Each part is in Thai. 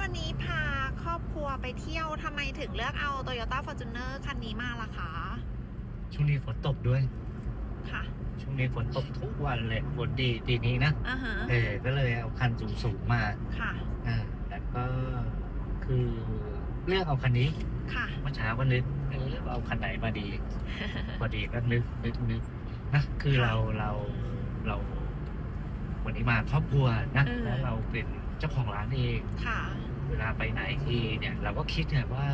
วันนี้พาครอบครัวไปเที่ยวทำไมถึงเลือกเอา Toyota Fortuner คันนี้มาล่ะคะ ช่วงนี้ฝนตกด้วย ค่ะ ช่วงนี้ฝนตกทุกวันเลยฝนดีปีนี้นะ อ่าฮะ เออ ก็เลยเอาคันสูงสูงๆมาค่ะ อ่าแล้วก็คือเลือกเอาคันนี้ ค่ะ เมื่อเช้าก็นึกเออเอาคันไหนมาดี พอดีก็นึกนึกนึกนะคือค่ะเราเราเรา วันนี้มาครอบครัวนะเออ แล้วเราเป็นเจ้าของร้านเอง ค่ะ เวลาไปไหนทีเนี่ย เราก็คิดเนี่ยว่า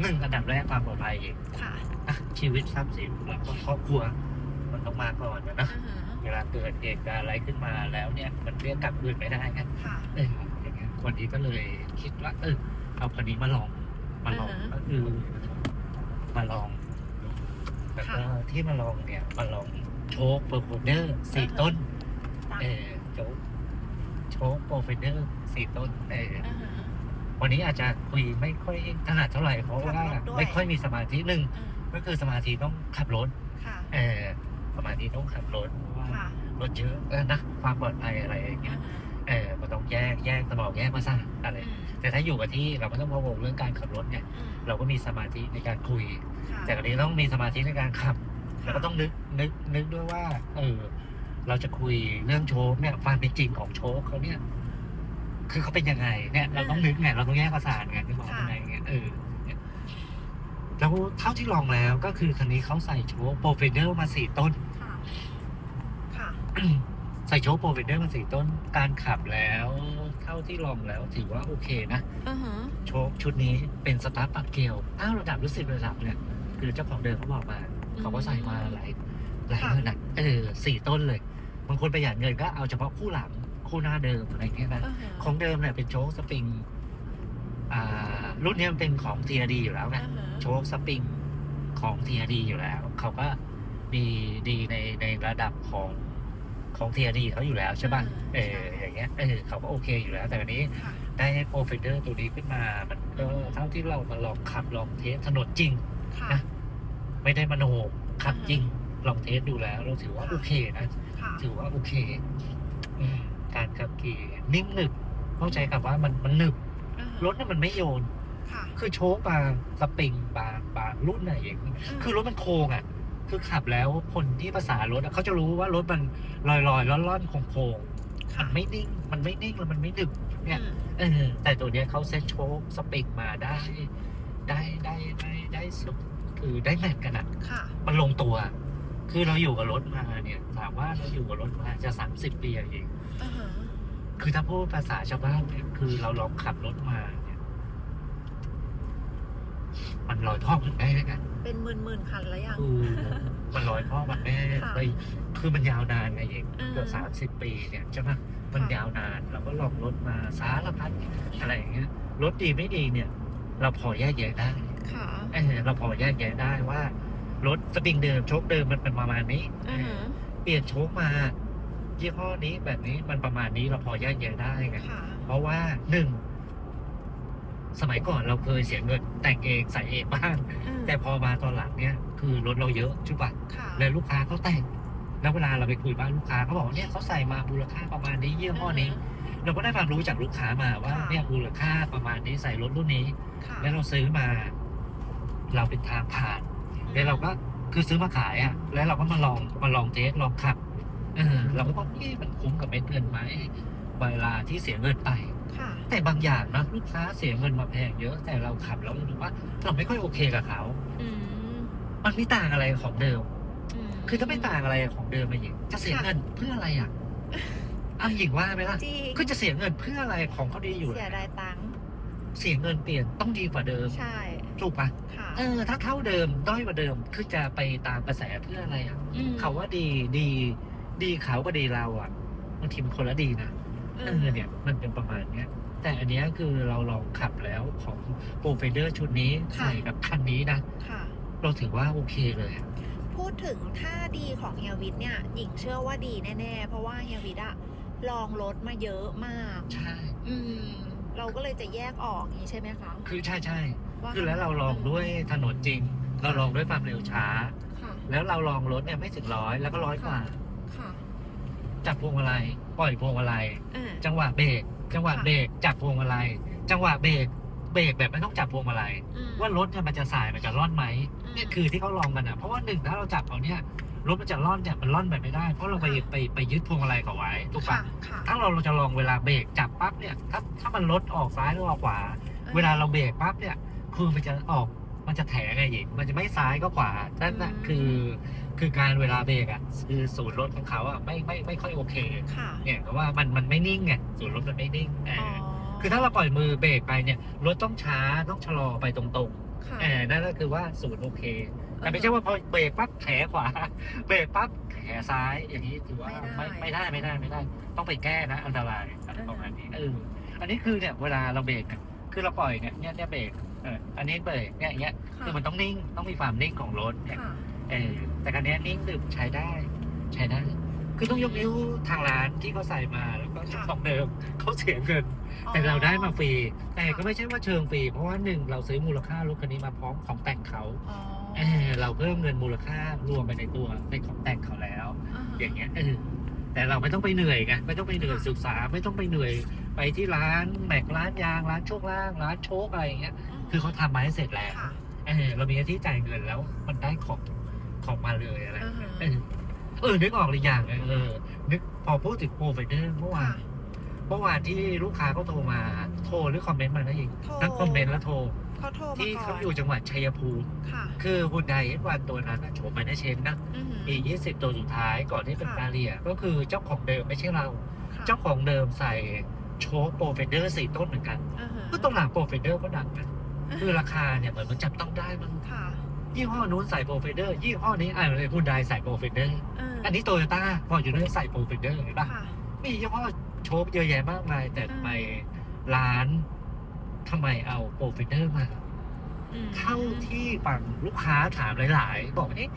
หนึ่งอันดับแรกความปลอดภัยเองค่ะอะชีวิตทรัพย์สินแล้วก็ครอบครัว มันต้องมาก่อนนะนะ อ่าฮะเวลาเกิดเหตุการณ์อะไรขึ้นมาแล้วเนี่ย มันเรียกกลับคืนไม่ได้ไงค่ะ เอออย่างเงี้ยวันนี้ก็เลยคิดว่า เออเอาคันนี้มาลองมาลองอ่าฮะก็คือมาลองดูแล้วก็ค่ะที่มาลองเนี่ยมาลองโชคโปรโฟเดอร์สี่ต้น จ้ะเออโชคโชคโปรโฟเดอร์สี่ต้นเออ อ่าฮะ วันนี้อาจจะคุยไม่ค่อยถนัดเท่าไหร่เพราะว่าขับรถด้วยไม่ค่อยมีสมาธิหนึ่งอืมก็คือสมาธิต้องขับรถค่ะเออสมาธิต้องขับรถเพราะว่าค่ะรถเยอะเออนะความปลอดภัยอะไรอย่างเงี้อ่ายฮะเออมันต้องแยกแยกสมองแยกประสาทอะไรอืมแต่ถ้าอยู่กับที่เราไม่ต้องพะวงเรื่องการขับรถเนี่ยอืมเราก็มีสมาธิในการคุยค่ะแต่อันนี้ต้องมีสมาธิในการขับค่ะแล้วก็ต้องนึกนึกนึกด้วยว่า เออ เราจะคุยเรื่องโชคเนี่ยความเป็นจริงของโชคเขาเนี่ย คือเขาเป็นยังไงเนี่ย เราต้องนึกไงเราต้องแยกประสาทไงที่บอกยังไงเงี้ยเออเนี่ยแล้วเท่าที่ลองแล้วก็คือคันนี้เขาใส่โชคโปรเฟเดอร์มาสี่ต้น ค่ะ ค่ะ ใส่โชคโปรเฟเดอร์มาสี่ต้น การขับแล้ว เท่าที่ลองแล้วถือว่าโอเคนะอือฮะโชคชุดนี้เป็นสตาร์ทปัดเกลียวอ้าวระดับรู้สิบระดับเนี่ย คือเจ้าของเดิมเขาบอกมาเขาก็ใส่มาหลายหลายระดับเออสี่ต้นเลยบางคนประหยัดเงินก็เอาเฉพาะคู่หลัง คู่หน้าเดิมอะไรเงี้ยนะอือฮะของเดิมเนี่ยเป็นโชคสปริงอ่ารุ่นเนี้ยมันเป็นของ TRD อยู่แล้วไงอือฮะโชคสปริงของ TRD อยู่แล้ว เขาก็มีดีในในระดับของของ TRD เขาอยู่แล้วใช่ป่ะ เอออย่างเงี้ย เออเขาก็โอเคอยู่แล้ว แต่วันนี้ค่ะได้โปรเฟเดอร์ตัวนี้ขึ้นมา มันก็เท่าที่เรามาลองขับลองเทสถนนจริงค่ะนะไม่ได้มโนขับอือฮะจริงลองเทสดูแล้ว เราถือว่าค่ะโอเคนะค่ะถือว่าโอเคอืม การขับขี่นิ่มหนึบเข้าใจกับว่ามันมันหนึบอือฮะรถน่ะมันไม่โยน ค่ะ คือโชคบางสปริงบางบางรุ่นไหนอย่างนี้คือรถมันโค้งอะ คือขับแล้วคนที่ภาษารถอะเขาจะรู้ว่ารถมันลอยลอยๆล่อนๆโค้งโค้งๆค่ะมันไม่นิ่ง มันไม่นิ่งแล้วมันไม่หนึบเนี่ยอืมเออแต่ตัวเนี้ยเขาเซ็ตโชคสปริงมาได้ ได้ได้ได้ได้สุดคือได้แมทกันอะค่ะมันลงตัว คือเราอยู่กับรถมาเนี่ยถามว่าเราอยู่กับรถมาจะสามสิบปีอย่างเอง อือฮะคือถ้าพูดภาษาชาวบ้านเนี่ยคือเราลองขับรถมาเนี่ย มันลอยพ่อมันแม่กันเป็นหมื่นหมื่นๆคันแล้วยัง คือมันลอยพ่อมันแม่ค่ะไปคือมันยาวนานไงเองอืมเกือบสามสิบปีเนี่ยใช่ไหมมันค่ะยาวนานเราก็ลองรถมาสารพัดอะไรอย่างเงี้ยรถดีไม่ดีเนี่ย เราพอแยกแยะได้ ค่ะเออเราพอแยกแยะได้ว่ารถสปริงเดิมโชคเดิมมันเป็นประมาณนี้อือฮะเปลี่ยนโชคมา ยี่ห้อนี้แบบนี้มันประมาณนี้เราพอแยกแยะได้ไงค่ะ เพราะว่าหนึ่งสมัยก่อนเราเคยเสียเงินแต่งเองใส่เองบ้าง อืมแต่พอมาตอนหลังเนี่ยคือรถเราเยอะใช่ปะค่ะแล้วลูกค้าเขาแต่งแล้วเวลาเราไปคุยบ้านลูกค้าเขาบอกว่าเนี่ยเขาใส่มามูลค่าประมาณนี้ยี่ห้อนี้ เราก็ได้ความรู้จากลูกค้ามาว่าค่ะเนี่ยมูลค่าประมาณนี้ใส่รถรุ่นนี้ ค่ะแล้วเราซื้อมา เราเป็นทางผ่าน แล้วเราก็คือซื้อมาขายอะ แล้วเราก็มาลองมาลองเทสลองขับ เออเราก็ต้องเอ๊ะมันคุ้มกับเม็ดเงินไหมเวลาที่เสียเงินไป ค่ะ แต่บางอย่างนะลูกค้าเสียเงินมาแพงเยอะแต่เราขับแล้วรู้สึกว่าเราไม่ค่อยโอเคกับเขา อืมมันไม่ต่างอะไรของเดิม ม คือถ้าไม่ต่างอะไรของเดิมมาหญิงจะเสียค่ะเงินเพื่ออะไรอะอ้าวหญิงว่าไหมล่ะจริงคือจะเสียเงินเพื่ออะไรของเขาดีอยู่เสียแล้วดายตังค์เสียเงินเปลี่ยนต้องดีกว่าเดิมใช่ ถูกปะค่ะเออ ถ้าเท่าเดิมด้อยกว่าเดิม คือจะไปตามกระแสเพื่ออะไรอะ มเขาว่าดีดี ดีเขาก็ดีเราอะบางทีมันคนละดีนะเออเนี่ยมันเป็นประมาณเนี้ย แต่อันเนี้ยคือเราลองขับแล้วของโปรไฟเดอร์ชุดนี้ใส่กับคันนี้นะค่ะเราถือว่าโอเคเลยอะพูดถึงท่าดีของเฮียวิทย์เนี่ยหญิงเชื่อว่าดีแน่ๆ เพราะว่าเฮียวิทย์อะลองรถมาเยอะมาก ใช่ อืม เราก็เลยจะแยกออกอย่างนี้ใช่ไหมคะ คือใช่ใช่ว่าคือแล้วเราลองด้วยถนนจริง เราลองด้วยความเร็วช้าค่ะแล้วเราลองรถเนี่ยไม่ถึงร้อยแล้วก็ร้อยกว่าค่ะ จับพวงมาลัยปล่อยพวงมาลัยอ่า จังหวะเบรกจังหวะค่ะ เบรกจับพวงมาลัยจังหวะเบรกเบรกแบบไม่ต้องจับพวงมาลัยอืมว่ารถเนี่ยมันจะสายมันจะล่อนไหมอืมเนี่ยคือที่เขาลองกันอะเพราะว่าหนึ่งถ้าเราจับเขาเนี่ยรถมันจะล่อนเนี่ยมันล่อนไปไม่ได้ เพราะเราไปค่ะไปไปยึดพวงมาลัยเขาไว้ถูกค่ะปะค่ะ ถ้าเราเราจะลองเวลาเบรกจับปั๊บเนี่ยถ้าถ้ามันรถออกซ้ายหรือออกขวา เวลาเราเบรกปั๊บเนี่ยคือมันจะออก มันจะแถไงหญิงมันจะไม่ซ้ายก็ขวานั่นน่ะอืมคือ คือการเวลาเบรกอะคือศูนย์รถของเขาอะไม่ไม่ไม่ค่อยโอเค ค่ะเนี่ยเพราะว่ามันมันไม่นิ่งไงศูนย์รถมันไม่นิ่งเออ๋ออคือถ้าเราปล่อยมือเบรกไปเนี่ยรถต้องช้าต้องชะลอไปตรงค่ะๆเออนั่นก็คือว่าศูนย์โอเค แต่ไม่ใช่ว่าพอเบรกปั๊บแถขวา เบรกปั๊บแถซ้ายอย่างนี้ถือว่าไม่ไม่ได้ไม่ได้ไม่ได้ ต้องไปแก้นะ อันตรายอะไรประมาณนี้เอออันนี้คือเนี่ยเวลาเราเบรกอะคือเราปล่อยเนี่ยเนี่ยเนี่ยเบรก เอออันนี้เบรกเนี่ยอย่างเงี้ยค่ะคือมันต้องนิ่งต้องมีความนิ่งของรถเนี่ยค่ะเออแต่การนี้ยนิ่งดื่มใช้ได้ ใช้ได้ คือต้องยกนิ้วทางร้านที่เขาใส่มาแล้วก็เจ้าของเดิมเขาเสียเงิน แต่เราได้มาฟรีแต่ก็ไม่ใช่ว่าเชิงฟรีเพราะว่าหนึ่งเราซื้อมูลค่ารถคันนี้มาพร้อมของแต่งเขาอ๋อเออเราเพิ่มเงินมูลค่ารวมไปในตัวในของแต่งเขาแล้วาฮะ อย่างเงี้ยเออแต่เราไม่ต้องไปเหนื่อยไงไม่ต้องไปเหนื่อยค่ะ ศึกษาไม่ต้องไปเหนื่อย ไปที่ร้านแม็กร้านยางร้านโชคล่าง ร้านโชคอะไรอย่างเงี้ยม คือเขาทำมาให้เสร็จแล้วค่ะ เออเรามีหน้าที่จ่ายเงินแล้ว มันได้ของของมาเลยอะไรอย่างเงี้ยอ่าฮะ เออเออนึกออกเลยอย่างเลยเออ นึกพอพูดถึงโปรไฟเดอร์เมื่อวาค่ะนเมื่อวานที่ลูกค้าเขาโทรมา โทรหรือคอมเมนต์มานะเองโทรทั้งคอมเมนต์และโทร เขาโทรมาที่ก่เขาอนอยู่จังหวัดชัยภูมิ ค่ะคือหุ่นไดเอสวันตัวนั้นนะโฉมไปได้เชนนะอือหือมียี่สิบตัวสุดท้ายก่อนที่เป็นค่ะ กาเลีย ก็คือเจ้าของเดิมไม่ใช่เรา ค่ะเจ้าของเดิมใส่โชว์โปรเฟนเดอร์สี่ต้นเหมือนกันอือหือก็ตรงหลังโปรเฟนเดอร์ก็ดังนะคือราคาเนี่ยเหมือนมันจับต้องได้มันค่ะยี่ห้อนู้นใส่โปรเฟนเดอร์ยี่ห้อนี้อ่าเลยหุ่นไดใส่โปรเฟนเดอร์เอออันนี้โตโยต้าพออยู่ด้วยใส่โปรเฟนเดอร์เห็นปะค่ะ มียี่ห้อโชว์เยอะแยะมากมาย แต่อืมทำไมร้านทำไมเอาโปรเฟนเดอร์มา อืมเท่าที่ฟังลูกค้าถามหลาย ๆ บอกเอ๊ะ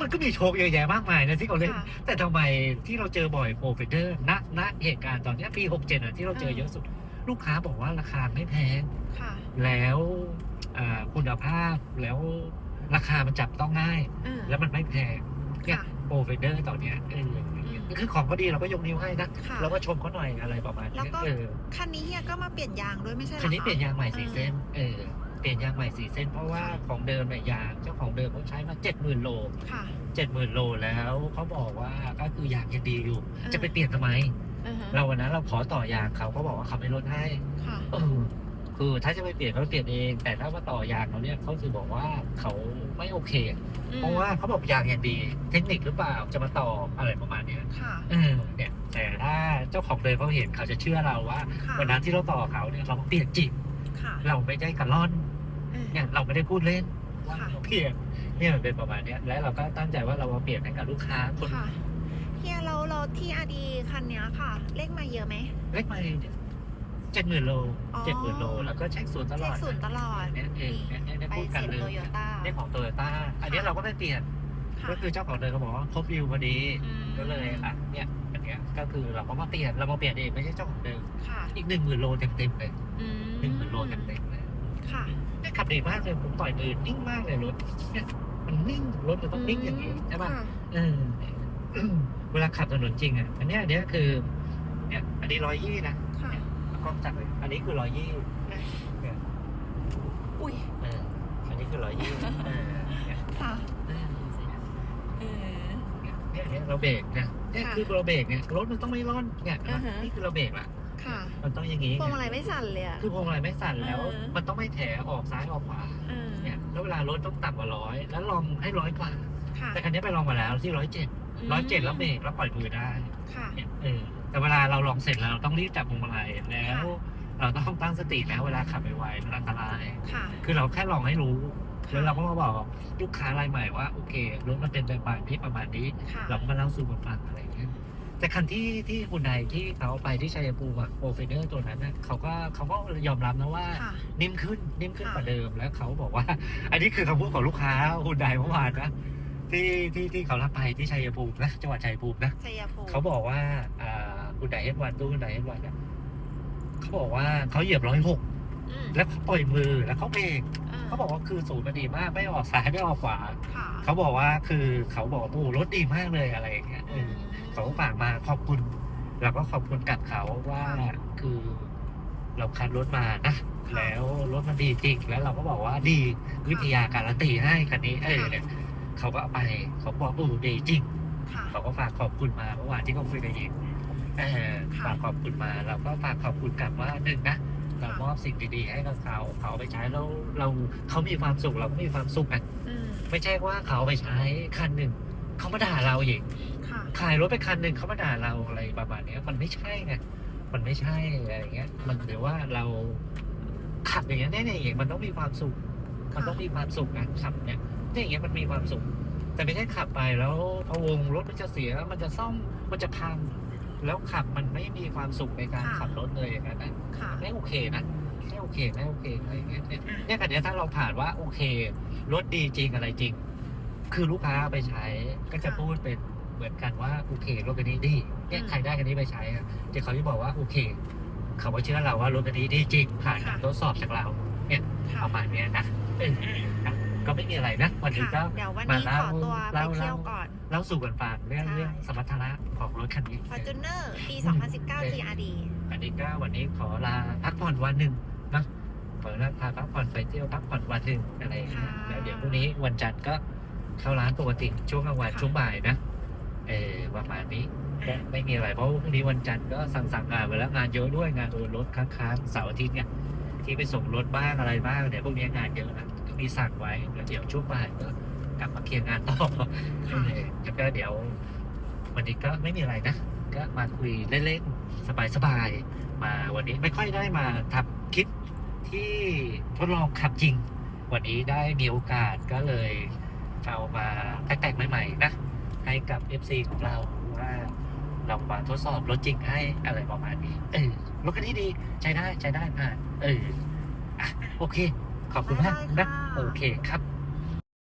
มันก็มีโชคเยอะแยะมากมายนะที่เขาเล่น ค่ะ แต่ทำไมที่เราเจอบ่อยโปรเฟนเดอร์ณณเหตุการณ์ตอนเนี้ยปี67อะที่เราเจอเยอะสุด ลูกค้าบอกว่าราคาไม่แพง ค่ะแล้วอ่าคุณภาพแล้วราคามันจับต้องง่ายเออแล้วมันไม่แพงเนี่ยค่ะโปรเฟนเดอร์ตอนเนี้ยเออคือของก็ดีเราก็ยกนิ้วให้นะค่ะเราก็ชมเขาหน่อยอะไรประมาณแล้วนี้ก็ เออคันนี้เฮียก็มาเปลี่ยนยางด้วยไม่ใช่เหรอคันนี้ะเปลี่ยนยางใหม่สี่เส้นเออเปลี่ยนยางใหม่สี่เส้น เพราะว่าของเดิมเนี่ยยางเจ้าของเดิมเขาใช้มาเจ็ดหมื่นโลค่ะ เจ็ดหมื่นโลแล้วเขาบอกว่าก็คือยางยังดีอยู่ออจะไปเปลี่ยนทำไม อือฮะเราวันนั้นเราขอต่อยางเขาเขาบอกว่าเขาไม่ลดให้ค่ะเออคือถ้าจะไปเปลี่ยนเขาเปลี่ยนเอง แต่ถ้ามาต่อยางเขาเนี่ยเขาคือบอกว่าเขาไม่โอเคเพราะว่าเขาบอกยางยังดี เทคนิคหรือเปล่าจะมาต่ออะไรประมาณเนี้ยค่ะ เออเนี่ยแต่ถ้าเจ้าของเดิมเขาเห็นเขาจะเชื่อเราว่า ค่ะวันนั้นที่เราต่อเขาเนี่ยเราเปลี่ยนจริงค่ะเราไม่ได้กระล่อน เออ เนี่ยเราไม่ได้พูดเล่นว่าค่ะ เราเปลี่ยนเนี่ยมันเป็นประมาณเนี้ยและเราก็ตั้งใจว่าเรามาเปลี่ยนให้กับลูกค้าคนค่ะ เฮียเราเราที่อาดีคันเนี้ยค่ะ เลขมาเยอะไหม เล็กมาเจ็ดหมื่นโลอ๋อ เจ็ดหมื่นโล แล้วก็เช็คศูนย์ตลเช็อคดศูนย์ตลอดเนี่ยเองเนี่ยเนี่ยเนี่ยไปพูดกันเซ็นเลยโตโยต้าเนี่ยของโตโยต้าอันนี้เราก็ไม่เปลี่ยนค่ะก็คือเจ้าของเดิมเขาบอกว่าครบวิวพอดีมก็เลยอะเนี่ยอันเนี้ยก็คือเราก็มาเปลี่ยนเรามาเปลี่ยนเองไม่ใช่เจ้าของเดิม ค่ะอีกหนึ่งหมื่นโลเต็มเต็มๆเลยอืมหนึ่งหมื่นโลเต็มเต็มๆเลยค่ะเนี่ยขับดีมากเลยผมปล่อยมือนิ่งมากเลยรถเนี่ยมันนิ่งรถมันต้องนิ่งอย่างนี้ใช่ป่ะค่ะเออ เวลาขับถนนจริงอะ อันเนี้ยอันเนี้ยคือเนี่ยอันนี้ร้อยยี่นะค่ะ กล้องจับเลยอันนี้คือร้อยยี่เนี่ยอุ้ย เอออันนี้คือร้อยยี่เออเนี่ยค่ะ เออเออ เนี่ยเนี่ยเราเบรกเนี่ยเนี่ยค่ะคือเราเบรกเนี่ยรถมันต้องไม่ร่อนเนี่ยอ่าฮะ นี่คือเราเบรกละค่ะมันต้องอย่างนี้พวงมาลัยไม่สั่นเลยอะ คือพวงมาลัยไม่สั่นแล้วเออมันต้องไม่แถออกซ้ายออกขวาเออเนี่ยแล้วเวลารถต้องต่ำกว่าร้อยแล้วลองให้ร้อยกว่า ค่ะ แต่คันนี้ไปลองมาแล้วที่ร้อยเจ็ด ร้อยเจ็ดแล้วเบรกแล้วปล่อยมือได้ค่ะเนี่ยเออแต่เวลาเราลองเสร็จแล้วเราต้องรีบจับพวงมาลัยแล้ว เราต้องตั้งสติแล้วเวลาขับไปไวมันอันตราย ค่ะ คือเราแค่ลองให้รู้ค่ะแล้วเราก็มาบอกลูกค้ารายใหม่ว่าโอเครถมันเป็นแบบนี้ประมาณนี้ค่ะเราก็มาเล่าสู่กันฟังอะไรอย่างเงี้ยแต่คันที่ที่คุณนายที่เขาไปที่ชัยภูมิอะโปรเฟเดอร์ตัวนั้นน่ะเขาก็เขาก็ยอมรับนะว่าค่ะนิ่มขึ้นนิ่มขึ้นค่ะกว่าเดิมแล้วเขาบอกว่า อันนี้คือคำพูดของลูกค้าคุณนายเมื่อวานนะ ที่ที่ที่เขารับไปที่ชัยภูมินะจังหวัดชัยภูมินะชัยภูมิเขาบอกว่าอ่าคุณไดเอฟวันตู้คุณไดเอฟวันเนี่ยเขาบอกว่าเขาเหยียบร้อยหกอืมแล้วเขาปล่อยมือแล้วเขาเบรกเออเขาบอกว่าคือศูนย์มันดีมากไม่ออกซ้ายไม่ออกขวาค่ะเขาบอกว่าคือเขาบอกว่าโอ้รถดีมากเลยอะไรอย่างเงี้ยเออือม เขาก็ฝากมาขอบคุณแล้วก็ขอบคุณกับเขาว่าค่ะ คือ เราคัดรถมานะแล้วรถมันดีจริงแล้วเราก็บอกว่าดีวิทยาการันตีให้คันนี้เออเนี่ย เขาก็เอาไปเขาบอกโอ้ดีจริงค่ะ เขาก็ฝากขอบคุณมาเมื่อวานที่เขาคุยกับหญิงเออค่ะ ฝากขอบคุณมาเราก็ฝากขอบคุณกลับว่าหนึ่งนะเราค่ะมอบสิ่งดีๆให้กับเขาเขาเอาไปใช้แล้วเราเขามีความสุขเราก็มีความสุขอะอืมไม่ใช่ว่าเขาเอาไปใช้คันหนึ่งเขามาด่าเราอีก ค่ะขายรถไปคันหนึ่งเขามาด่าเราอะไรประมาณเนี้ย มันไม่ใช่ไงมันไม่ใช่อะไรอย่างเงี้ย มันหรือว่าเราขับอย่างเงี้ยแน่ๆอย่างมันต้องมีความสุข มันต้องมีความสุขนะขับเนี่ย เนี่ยอย่างเงี้ยมันมีความสุข แต่ไม่ใช่ขับไปแล้วพะวงรถมันจะเสียมันจะซ่อมมันจะพัง แล้วขับมันไม่มีความสุขในการค่ะ ขับรถเลยอย่างนั้นนะค่ะไม่โอเคนะไม่โอเคไม่โอเคอะไรอย่างเงี้ยเนี่ยเนี่ยคันเนี้ยถ้าเราผ่านว่าโอเครถดีจริงอะไรจริง คือลูกค้าเอาไปใช้ก็จะค่ะพูดเป็นเหมือนกันว่าโอเครถคันนี้ดีเนี่ยอืมใครได้คันนี้ไปใช้อะเดี๋ยวเขาจะบอกว่าโอเค เขาก็เชื่อเราว่ารถคันนี้ดีจริงผ่านการทดสอบจากเราค่ะ ประมาณเนี้ยนะเออนะ ก็ไม่มีอะไรนะ วันนี้ก็ค่ะเดี๋ยววันมานี้เล่าขอตัวไปเล่าเที่ยวก่อน เล่าสู่กันฟังเรื่องใช่ เรื่องสมรรถนะของรถคันนี้ Fortuner ปีอืม2019 TRD อันนี้ก็วันนี้ขอลาพักผ่อนวันหนึ่งนะขอลาพาพักผ่อนไปเที่ยวพักผ่อนวันหนึ่งอะไรอย่างเงี้ยค่ะ แล้วเดี๋ยวพรุ่งนี้วันจันทร์ก็เข้าร้านปกติช่วงกลางวันค่ะช่วงบ่ายนะ เออประมาณนี้ก็ไม่มีอะไรเพราะว่าพรุ่งนี้วันจันทร์ก็สั่งสั่งงานไปแล้วงานเยอะด้วยงานโอนรถค้างๆเสาร์อาทิตย์เนี่ยที่ไปส่งรถบ้างอะไรบ้างเดี๋ยวพวกนี้งานเยอะนะก็ มีสั่งไว้แล้วเดี๋ยวช่วงบ่ายก็กลับมาเคลียร์งานต่อแล้วก็เดี๋ยว วันนี้ก็ไม่มีอะไรนะ ก็มาคุยเล่นๆสบายๆมาวันนี้ไม่ค่อยได้มาทำคลิปที่ทดลองขับจริง วันนี้ได้มีโอกาสก็เลยเอามาแตกๆใหม่ๆนะให้กับ FC ของเราว่าเรามาทดสอบรถจริงให้อะไรประมาณนี้ เออรถคันนี้ดีใช้ได้ใช้ได้ผ่านเอออะโอเค ขอบคุณมากได้นะค่ะโอเคครับ